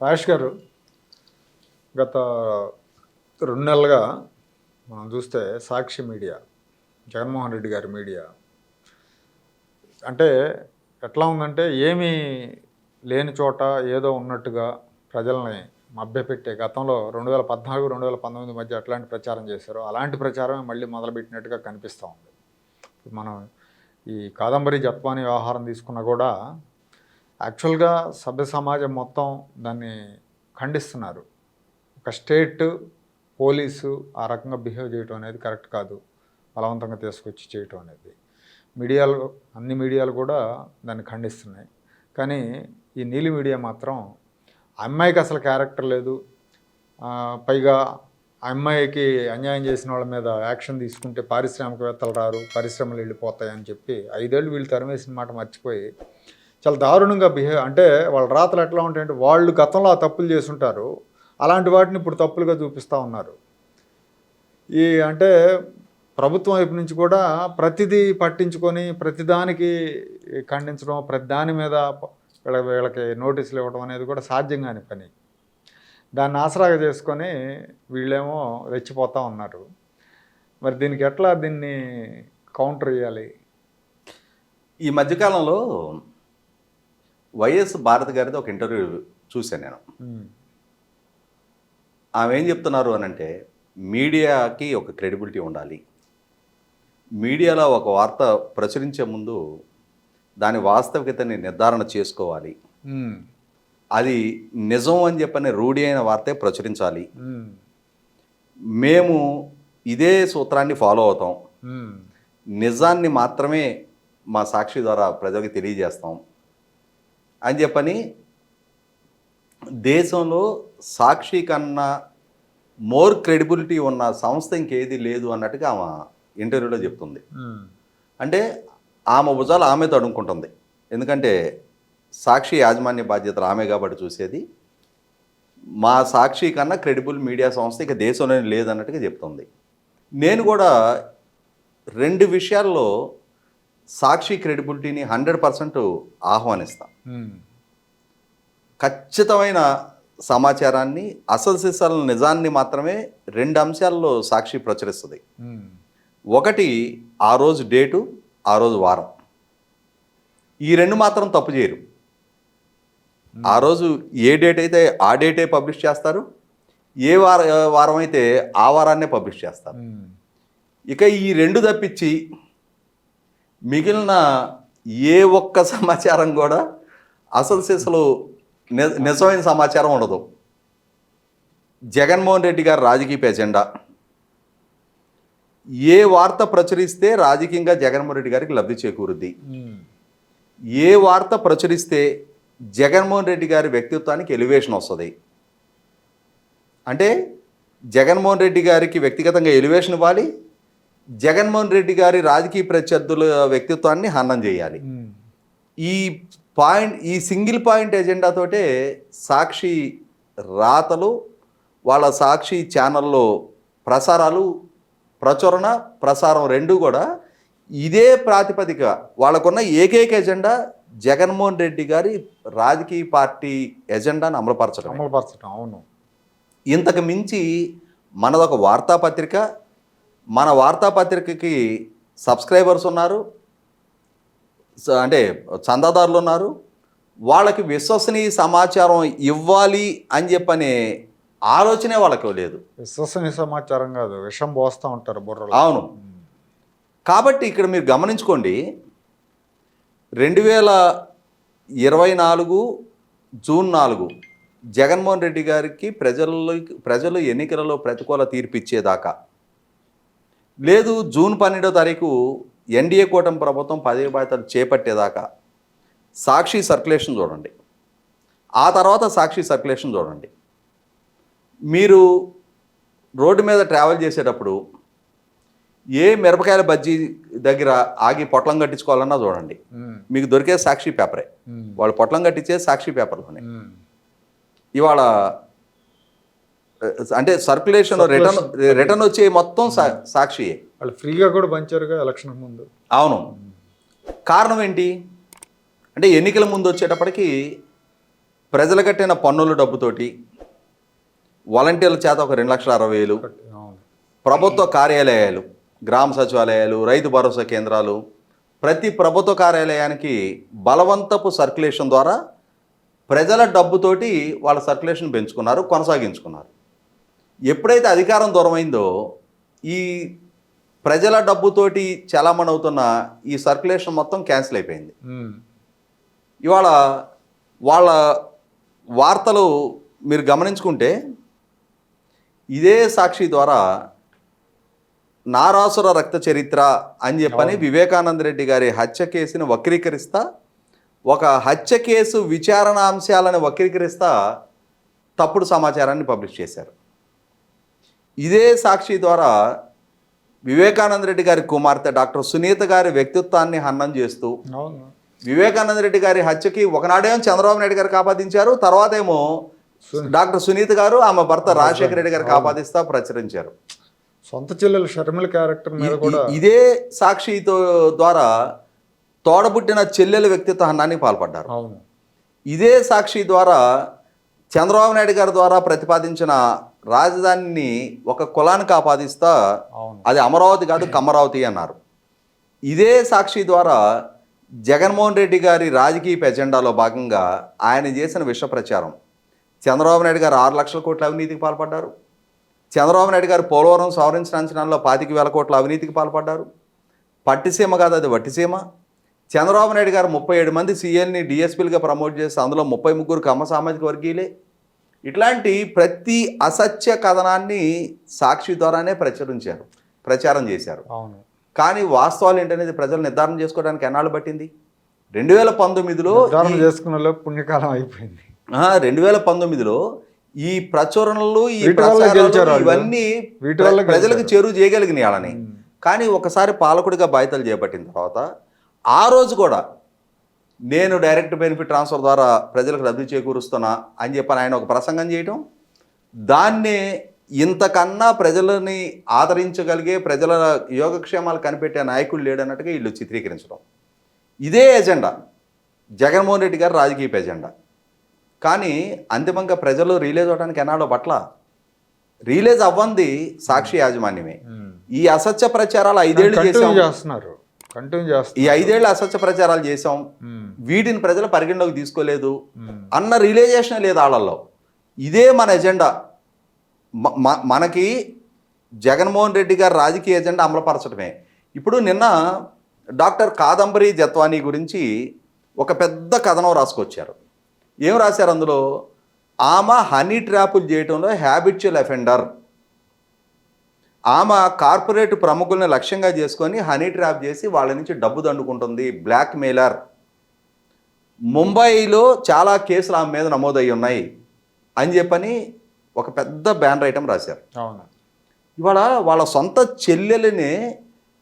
రాజేష్ గారు గత రెండు నెలలుగా మనం చూస్తే సాక్షి మీడియా జగన్మోహన్ రెడ్డి గారి మీడియా అంటే ఎట్లా ఉందంటే ఏమీ లేని చోట ఏదో ఉన్నట్టుగా ప్రజల్ని మభ్యపెట్టే గతంలో రెండు వేల పద్నాలుగు రెండు వేల పంతొమ్మిది మధ్య ఎట్లాంటి ప్రచారం చేశారో. అలాంటి ప్రచారమే మళ్ళీ మొదలుపెట్టినట్టుగా కనిపిస్తూ ఉంది. మనం ఈ కాదంబరి జత్వాని వ్యవహారం తీసుకున్నా కూడా యాక్చువల్గా సభ్య సమాజం మొత్తం దాన్ని ఖండిస్తున్నారు. ఒక స్టేట్ పోలీసు ఆ రకంగా బిహేవ్ చేయటం అనేది కరెక్ట్ కాదు. బలవంతంగా తీసుకొచ్చి చేయటం అనేది. మీడియాలు అన్ని మీడియాలు కూడా దాన్ని ఖండిస్తున్నాయి. కానీ ఈ నీలి మీడియా మాత్రం ఆ అమ్మాయికి అసలు క్యారెక్టర్ లేదు. పైగా ఆ అమ్మాయికి అన్యాయం చేసిన వాళ్ళ మీద యాక్షన్ తీసుకుంటే పారిశ్రామికవేత్తలు రారు పరిశ్రమలు వెళ్ళిపోతాయని చెప్పి ఐదేళ్ళు వీళ్ళు తరిమేసిన మాట మర్చిపోయి చాలా దారుణంగా బిహేవ్ అంటే వాళ్ళ రాతలు ఎట్లా ఉంటాయంటే వాళ్ళు గతంలో ఆ తప్పులు చేసుంటారు అలాంటి వాటిని ఇప్పుడు తప్పులుగా చూపిస్తూ ఉన్నారు. ఈ అంటే ప్రభుత్వం వైపు నుంచి కూడా ప్రతిదీ పట్టించుకొని ప్రతిదానికి ఖండించడం ప్రతి దాని మీద వీళ్ళ వీళ్ళకి నోటీసులు ఇవ్వడం అనేది కూడా సాధ్యం కాని పని. దాన్ని ఆసరాగా చేసుకొని వీళ్ళేమో రెచ్చిపోతూ ఉన్నారు. మరి దీనికి ఎట్లా దీన్ని కౌంటర్ చేయాలి? ఈ మధ్యకాలంలో వైఎస్ భారతి గారిది ఒక ఇంటర్వ్యూ చూశాను నేను. ఆమె ఏం చెప్తున్నారు అని అంటే మీడియాకి ఒక క్రెడిబిలిటీ ఉండాలి. మీడియాలో ఒక వార్త ప్రచురించే ముందు దాని వాస్తవికతని నిర్ధారణ చేసుకోవాలి. అది నిజం అని చెప్పని రూఢి అయిన వార్తే ప్రచురించాలి. మేము. ఇదే సూత్రాన్ని ఫాలో అవుతాం. నిజాన్ని మాత్రమే మా సాక్షి ద్వారా ప్రజలకు తెలియజేస్తాం. అని చెప్పని దేశంలో సాక్షి కన్నా మోర్ క్రెడిబిలిటీ ఉన్న సంస్థ ఇంకేది లేదు అన్నట్టుగా ఆమె ఇంటర్వ్యూలో చెప్తుంది. అంటే ఆమె భుజాలు ఆమె తడుముకుంటుంది. ఎందుకంటే సాక్షి యాజమాన్య బాధ్యతలు ఆమె కాబట్టి చూసేది. మా సాక్షి కన్నా క్రెడిబుల్ మీడియా సంస్థ ఇక దేశంలోనే లేదన్నట్టుగా చెప్తుంది. నేను కూడా రెండు విషయాల్లో సాక్షి క్రెడిబిలిటీని హండ్రెడ్ పర్సెంట్ ఆహ్వానిస్తాను ఖచ్చితమైన సమాచారాన్ని అసలు సిసల నిజాన్ని మాత్రమే రెండు అంశాల్లో సాక్షి ప్రచురిస్తుంది. ఒకటి ఆ రోజు డేటు ఆ రోజు వారం. ఈ రెండు మాత్రం తప్పు చేయరు. ఆ రోజు ఏ డేట్ అయితే ఆ డేటే పబ్లిష్ చేస్తారు ఏ వార వారం అయితే ఆ వారాన్నే పబ్లిష్ చేస్తారు. ఇక ఈ రెండు తప్పించి మిగిలిన ఏ ఒక్క సమాచారం కూడా అసలు సిసలు నిజమైన సమాచారం ఉండదు. జగన్మోహన్ రెడ్డి గారి రాజకీయ ఎజెండా. ఏ వార్త ప్రచురిస్తే రాజకీయంగా జగన్మోహన్ రెడ్డి గారికి లబ్ధి చేకూరుద్ది. ఏ వార్త ప్రచురిస్తే జగన్మోహన్ రెడ్డి గారి వ్యక్తిత్వానికి ఎలివేషన్ వస్తుంది. అంటే జగన్మోహన్ రెడ్డి గారికి వ్యక్తిగతంగా ఎలివేషన్ ఇవ్వాలి జగన్మోహన్ రెడ్డి గారి రాజకీయ ప్రత్యర్థుల వ్యక్తిత్వాన్ని హననం చేయాలి. ఈ పాయింట్ ఈ సింగిల్ పాయింట్ ఎజెండాతోటే సాక్షి రాతలు వాళ్ళ సాక్షి ఛానల్లో ప్రసారాలు ప్రచురణ ప్రసారం రెండు కూడా ఇదే ప్రాతిపదిక. వాళ్ళకున్న ఏకైక ఎజెండా జగన్మోహన్ రెడ్డి గారి రాజకీయ పార్టీ ఎజెండాను అమలుపరచడం అమలుపరచడం అవును. ఇంతకు మించి మనదొక వార్తాపత్రిక. మన వార్తాపత్రికకి సబ్స్క్రైబర్స్ ఉన్నారు. అంటే చందాదారులు ఉన్నారు. వాళ్ళకి విశ్వసనీయ సమాచారం ఇవ్వాలి అని చెప్పనే ఆలోచనే వాళ్ళకి లేదు. విశ్వసనీయ సమాచారం కాదు విషం పోస్తూ ఉంటారు బుర్రలో. అవును. కాబట్టి ఇక్కడ మీరు గమనించుకోండి రెండు వేల ఇరవై నాలుగు జూన్ నాలుగు జగన్మోహన్ రెడ్డి గారికి ప్రజల్లో ప్రజలు ఎన్నికలలో ప్రతికూల తీర్పు ఇచ్చేదాకా లేదు జూన్ పన్నెండో తారీఖు ఎన్డీఏ కూటమి ప్రభుత్వం పదవి బాధ్యతలు చేపట్టేదాకా సాక్షి సర్క్యులేషన్ చూడండి. ఆ తర్వాత సాక్షి సర్క్యులేషన్ చూడండి. మీరు రోడ్డు మీద ట్రావెల్ చేసేటప్పుడు ఏ మిరపకాయల బజ్జీ దగ్గర ఆగి పొట్లం కట్టించుకోవాలన్నా చూడండి. మీకు దొరికే సాక్షి పేపరే. వాళ్ళు పొట్లం కట్టించే సాక్షి పేపర్లోనే. ఇవాళ అంటే సర్క్యులేషన్ రిటర్న్ రిటర్న్ వచ్చే మొత్తం సాక్షియే. వాళ్ళు ఫ్రీగా కూడా పంచారుగా ఎలక్షన్ ముందు. అవును. కారణం ఏంటి? అంటే ఎన్నికల ముందు వచ్చేటప్పటికి ప్రజలు కట్టిన పన్నుల డబ్బుతోటి వాలంటీర్ల చేత ఒక రెండు లక్షల అరవై వేలు ప్రభుత్వ కార్యాలయాలు గ్రామ సచివాలయాలు రైతు భరోసా కేంద్రాలు ప్రతి ప్రభుత్వ కార్యాలయానికి బలవంతపు సర్క్యులేషన్ ద్వారా ప్రజల డబ్బుతోటి వాళ్ళ సర్క్యులేషన్ పెంచుకున్నారు కొనసాగించుకున్నారు. ఎప్పుడైతే అధికారం దూరమైందో ఈ ప్రజల డబ్బుతోటి చలామణి అవుతున్న ఈ సర్క్యులేషన్ మొత్తం క్యాన్సిల్ అయిపోయింది. ఇవాళ వాళ్ళ వార్తలు మీరు గమనించుకుంటే ఇదే సాక్షి ద్వారా నారాసుర రక్త చరిత్ర అని చెప్పని వివేకానంద రెడ్డి గారి హత్య కేసుని వక్రీకరిస్తా ఒక హత్య కేసు విచారణ అంశాలను వక్రీకరిస్తా తప్పుడు సమాచారాన్ని పబ్లిష్ చేశారు. ఇదే సాక్షి ద్వారా వివేకానంద రెడ్డి గారి కుమార్తె డాక్టర్ సునీత గారి వ్యక్తిత్వాన్ని హన్నం చేస్తూ వివేకానంద రెడ్డి గారి హత్యకి ఒకనాడేమో చంద్రబాబు నాయుడు గారికి ఆపాదించారు తర్వాత ఏమో డాక్టర్ సునీత గారు ఆమె భర్త రాజశేఖర రెడ్డి గారికి ఆపాదిస్తా ప్రచురించారు. సొంత చెల్లెలు షర్మిల క్యారెక్టర్ మీద కూడా ఇదే సాక్షితో ద్వారా తోడబుట్టిన చెల్లెల వ్యక్తిత్వ హన్నానికి పాల్పడ్డారు. ఇదే సాక్షి ద్వారా చంద్రబాబు నాయుడు గారి ద్వారా ప్రతిపాదించిన రాజధానిని ఒక కులానికి ఆపాదిస్తా అది అమరావతి కాదు కమరావతి అన్నారు. ఇదే సాక్షి ద్వారా జగన్మోహన్ రెడ్డి గారి రాజకీయ ఎజెండాలో భాగంగా ఆయన చేసిన విష ప్రచారం. చంద్రబాబు నాయుడు గారు ఆరు లక్షల కోట్ల అవినీతికి పాల్పడ్డారు. చంద్రబాబు నాయుడు గారు పోలవరం సవరించిన అంచనాల్లో పాతిక వేల కోట్ల అవినీతికి పాల్పడ్డారు. పట్టిసీమ కాదు అది వట్టిసీమ. చంద్రబాబు నాయుడు గారు ముప్పై ఏడు మంది సీఎల్ని డిఎస్పీలుగా ప్రమోట్ చేసి అందులో ముప్పై ముగ్గురు కమ్మ సామాజిక వర్గీయులే. ఇట్లాంటి ప్రతి అసత్య కథనాన్ని సాక్షి ద్వారానే ప్రచురించారు ప్రచారం చేశారు. అవును. కానీ వాస్తవాలు ఏంటనేది ప్రజలు నిర్ధారణ చేసుకోవడానికి ఎన్నాళ్ళు పట్టింది? రెండు వేల పంతొమ్మిదిలో చేసుకున్న పుణ్యకాలం అయిపోయింది. రెండు వేల పంతొమ్మిదిలో ఈ ప్రచురణలు ఈ. ఇవన్నీ ప్రజలకు. చేరువ చేయగలిగినాయి వాళ్ళని. కానీ ఒకసారి పాలకుడిగా బాధ్యతలు చేపట్టిన తర్వాత ఆ రోజు కూడా నేను డైరెక్ట్ బెనిఫిట్ ట్రాన్స్ఫర్ ద్వారా ప్రజలకు లబ్ధి చేకూరుస్తున్నా అని చెప్పని ఆయన ఒక ప్రసంగం చేయటం దాన్నే ఇంతకన్నా ప్రజలని ఆదరించగలిగే ప్రజల యోగక్షేమాలు కనిపెట్టే నాయకుడు లేడన్నట్టుగా వీళ్ళు చిత్రీకరించడం. ఇదే ఎజెండా. జగన్మోహన్ రెడ్డి గారు రాజకీయ ఎజెండా. కానీ అంతిమంగా ప్రజలు రిలీజ్ అవడానికి ఎన్నాడో పట్ల రిలీజ్ అవ్వంది సాక్షి యాజమాన్యమే. ఈ అసత్య ప్రచారాలు ఐదేళ్ళు చేస్తున్నారు. కంటిన్యూ ఈ చేస్తున్నారు ఐదేళ్ళు అసత్య ప్రచారాలు చేసాం ఉమ్. వీటిని ప్రజలు పరిగణలోకి తీసుకోలేదు. ఉమ్. అన్న రియలైజేషన్ లేదు వాళ్ళల్లో ఇదే మన ఎజెండా మనకి జగన్మోహన్ రెడ్డి గారి రాజకీయ ఎజెండా అమలుపరచడమే. ఇప్పుడు నిన్న డాక్టర్ కాదంబరి జత్వానీ గురించి ఒక పెద్ద కథనం రాసుకొచ్చారు. ఏం రాశారు అందులో? ఆమె హనీ ట్రాపులు చేయటంలో హ్యాబిచువల్ అఫెండర్ ఆమె కార్పొరేట్ ప్రముఖుల్ని లక్ష్యంగా చేసుకొని హనీ ట్రాప్ చేసి వాళ్ళ నుంచి డబ్బు దండుకుంటుంది బ్లాక్ మెయిలర్ ముంబైలో చాలా కేసులు ఆమె మీద నమోదయ్యి ఉన్నాయి అని చెప్పని ఒక పెద్ద బ్యానర్ ఐటమ్ రాశారు. అవును. ఇవాళ వాళ్ళ సొంత చెల్లెలని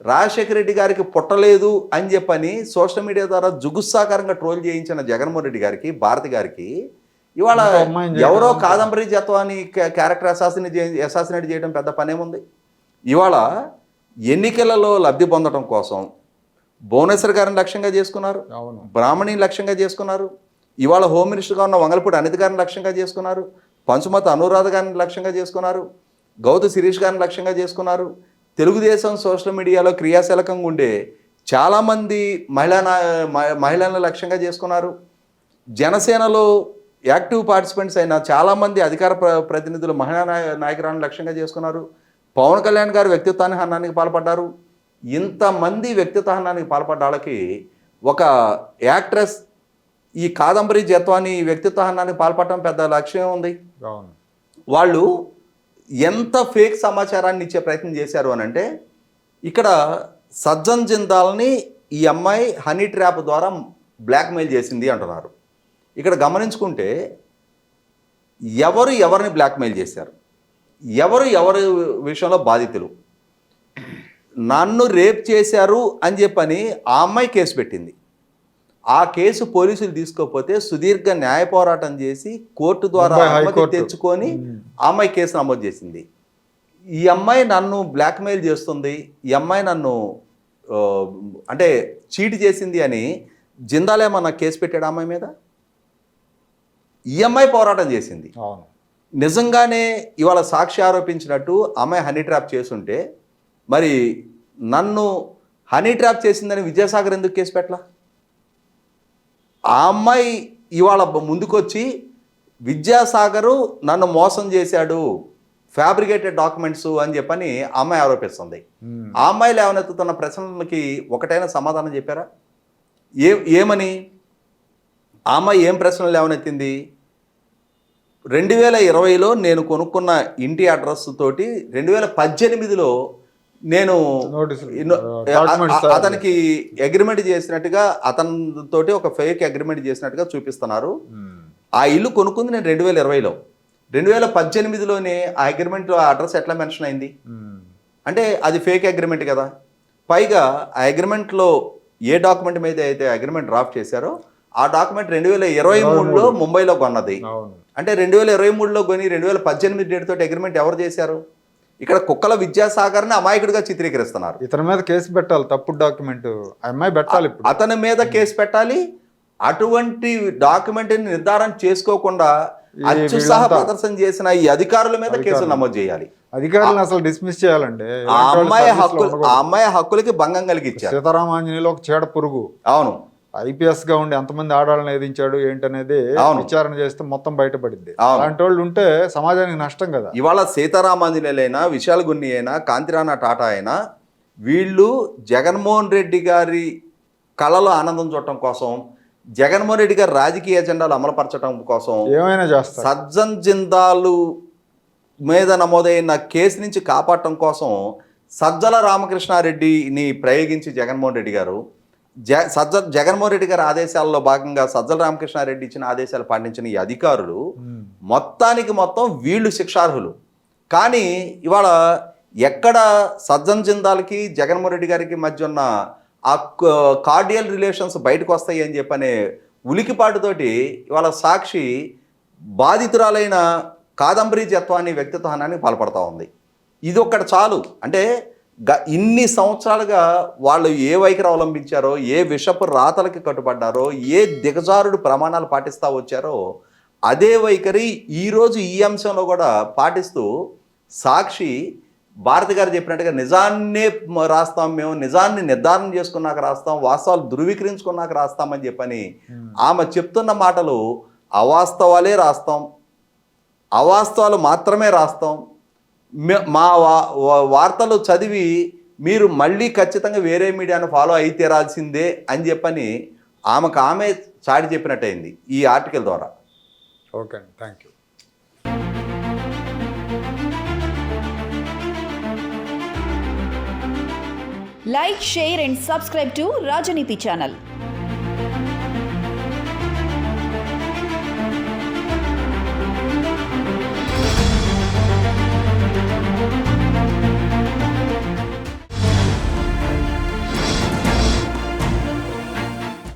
రాజశేఖర రెడ్డి గారికి పుట్టలేదు అని చెప్పని సోషల్ మీడియా ద్వారా జుగుస్సాకరంగా ట్రోల్ చేయించిన జగన్మోహన్ రెడ్డి గారికి భారతి గారికి ఇవాళ ఎవరో. కాదంబరి జత్వాని క్యారెక్టర్ అసాసిని అసాసినేట్ చేయడం పెద్ద పనేముంది? ఇవాళ ఎన్నికలలో లబ్ధి పొందడం కోసం భువనేశ్వర్ గారిని లక్ష్యంగా చేసుకున్నారు. అవును. బ్రాహ్మణిని లక్ష్యంగా చేసుకున్నారు. ఇవాళ హోమ్ మినిస్టర్గా ఉన్న వంగలపూడి అనిత గారిని లక్ష్యంగా చేసుకున్నారు. పంచుమత అనురాధ గారిని లక్ష్యంగా చేసుకున్నారు. గౌతు శిరీష్ గారిని లక్ష్యంగా చేసుకున్నారు. తెలుగుదేశం సోషల్ మీడియాలో క్రియాశీలకంగా ఉండే చాలామంది మహిళా మహిళలను లక్ష్యంగా చేసుకున్నారు. జనసేనలో యాక్టివ్ పార్టిసిపెంట్స్ అయిన చాలామంది అధికార ప్ర- ప్రతినిధులు మహిళా నాయ నాయకురాలను లక్ష్యంగా చేసుకున్నారు. పవన్ కళ్యాణ్ గారు వ్యక్తిత్వాన్ని హన్నానికి పాల్పడ్డారు. ఇంతమంది వ్యక్తిత్వ హన్నానికి పాల్పడ్డ వాళ్ళకి ఒక యాక్ట్రెస్ ఈ కాదంబరి జత్వాన్ని వ్యక్తిత్వ హన్నానికి పాల్పడటం పెద్ద లక్ష్యం ఉంది. వాళ్ళు ఎంత ఫేక్ సమాచారాన్ని ఇచ్చే ప్రయత్నం చేశారు అని అంటే ఇక్కడ సజ్జన్ జిందాల్ని ఈ అమ్మాయి హనీ ట్రాప్ ద్వారా బ్లాక్మెయిల్ చేసింది అంటున్నారు. ఇక్కడ గమనించుకుంటే ఎవరు ఎవరిని బ్లాక్మెయిల్ చేశారు? ఎవరు ఎవరి విషయంలో బాధితులు? నన్ను రేప్ చేశారు అని చెప్పని ఆ అమ్మాయి కేసు పెట్టింది. ఆ కేసు పోలీసులు తీసుకోకపోతే సుదీర్ఘ న్యాయ పోరాటం చేసి కోర్టు ద్వారా. తెచ్చుకొని ఆ అమ్మాయి కేసు నమోదు చేసింది. ఈ అమ్మాయి నన్ను బ్లాక్మెయిల్ చేస్తుంది. ఈ అమ్మాయి నన్ను అంటే చీట్ చేసింది అని జిందాలేమన్నా కేసు పెట్టాడు అమ్మాయి మీద? ఈఎంఐ పోరాటం చేసింది. నిజంగానే ఇవాళ సాక్షి ఆరోపించినట్టు అమ్మాయి హనీ ట్రాప్ చేసుంటే మరి నన్ను హనీ ట్రాప్ చేసిందని విద్యాసాగర్ ఎందుకు కేసు పెట్టలా? ఆ అమ్మాయి ఇవాళ ముందుకొచ్చి విద్యాసాగరు నన్ను మోసం చేశాడు ఫ్యాబ్రికేటెడ్ డాక్యుమెంట్స్ అని చెప్పని అమ్మాయి ఆరోపిస్తుంది. ఆ అమ్మాయి లేవనెత్తుతున్న ప్రశ్నలకి ఒకటైనా సమాధానం చెప్పారా? ఏ ఏమని? ఆ అమ్మాయి ఏం ప్రశ్నలు లేవనెత్తింది? రెండు వేల ఇరవైలో నేను కొనుక్కున్న ఇంటి అడ్రస్ తోటి రెండు వేల పద్దెనిమిదిలో నేను అతనికి అగ్రిమెంట్ చేసినట్టుగా అతనితోటి ఒక ఫేక్ అగ్రిమెంట్ చేసినట్టుగా చూపిస్తున్నారు. ఉమ్. ఆ ఇల్లు కొనుక్కుంది నేను రెండు వేల ఇరవైలో. రెండు వేల పద్దెనిమిదిలోనే ఆ అగ్రిమెంట్లో అడ్రస్ ఎట్లా మెన్షన్ అయింది? ఉమ్. అంటే అది ఫేక్ అగ్రిమెంట్ కదా. పైగా ఆ అగ్రిమెంట్లో ఏ డాక్యుమెంట్ మీద అయితే అగ్రిమెంట్ డ్రాఫ్ట్ చేశారో ఆ డాక్యుమెంట్ రెండు వేల ఇరవై మూడులో ముంబైలో కొన్నది. అంటే రెండు వేల ఇరవై మూడులో కొని రెండు వేల పద్దెనిమిది డేట్ తోటి అగ్రిమెంట్ ఎవరు చేశారు? ఇక్కడ కుక్కల విద్యాసాగర్ని అమాయకుడిగా చిత్రీకరిస్తున్నారు. ఇతని మీద కేసు పెట్టాలి తప్పుడు డాక్యుమెంట్ అమ్మాయి పెట్టాలి అతని మీద కేసు పెట్టాలి. అటువంటి డాక్యుమెంట్ని నిర్ధారణ చేసుకోకుండా అత్యుత్సాహ ప్రదర్శన చేసిన ఈ అధికారుల మీద కేసులు నమోదు చేయాలి. అధికారులను అసలు డిస్మిస్ చేయాలండి. ఆ అమ్మాయి హక్కులు ఉండకూడదు. ఆ అమ్మాయి హక్కులకి భంగం కలిగించారు సీతారామాంజనేయులు ఒక చీడ పురుగు. అవును. ఐపీఎస్గా ఉండి ఎంతమంది ఆడాలని ఏదించాడు ఏంటనేది. విచారణ చేస్తే మొత్తం బయటపడింది. అలాంటి వాళ్ళు ఉంటే సమాజానికి నష్టం కదా ఇవాళ సీతారామాంజనేయులైనా విశాల్ గున్ని అయినా కాంతిరాణ టాటా అయినా వీళ్ళు జగన్మోహన్ రెడ్డి గారి కళలో ఆనందం చూడటం కోసం జగన్మోహన్ రెడ్డి గారి రాజకీయ ఎజెండాలు అమలుపరచడం కోసం ఏమైనా చేస్తారు సజ్జన్ జిందాలు మీద నమోదైన కేసు నుంచి కాపాడటం కోసం సజ్జల రామకృష్ణారెడ్డిని ప్రయోగించి జగన్మోహన్ రెడ్డి గారు జ సజ్జ జగన్మోహన్ రెడ్డి గారి ఆదేశాల్లో భాగంగా సజ్జల రామకృష్ణారెడ్డి ఇచ్చిన ఆదేశాలు పాటించిన ఈ అధికారులు. మొత్తానికి మొత్తం వీళ్ళు శిక్షార్హులు. కానీ ఇవాళ ఎక్కడ సజ్జన్ జిందాల్కి జగన్మోహన్ రెడ్డి గారికి మధ్య ఉన్న ఆ కార్డియల్ రిలేషన్స్ బయటకు వస్తాయి అని చెప్పనే ఉలికిపాటుతోటి ఇవాళ సాక్షి బాధితురాలైన కాదంబరి జత్వాన్ని వ్యక్తిత్వహానానికి పాల్పడతా ఉంది. ఇది ఒక్కటి చాలు. అంటే గ ఇన్ని సంవత్సరాలుగా వాళ్ళు ఏ వైఖరి అవలంబించారో ఏ విషపు రాతలకి కట్టుబడ్డారో ఏ దిగజారుడు ప్రమాణాలు పాటిస్తూ వచ్చారో అదే వైఖరి ఈరోజు ఈ అంశంలో కూడా పాటిస్తూ సాక్షి భారతి గారు చెప్పినట్టుగా నిజాన్నే రాస్తాం మేము నిజాన్ని నిర్ధారణ చేసుకున్నాక రాస్తాం వాస్తవాలు ధృవీకరించుకున్నాక రాస్తామని చెప్పని ఆమె చెప్తున్న మాటలు అవాస్తవాలే రాస్తాం అవాస్తవాలు మాత్రమే రాస్తాం మే- వార్తలు చదివి మీరు మళ్ళీ ఖచ్చితంగా వేరే మీడియాను ఫాలో అయి తీరాల్సిందే అని చెప్పని ఆమెకు ఆమె చాటి చెప్పినట్టయింది ఈ ఆర్టికల్ ద్వారా. ఓకే అండి. Thank you. Like, share, and subscribe to Rajaniti channel.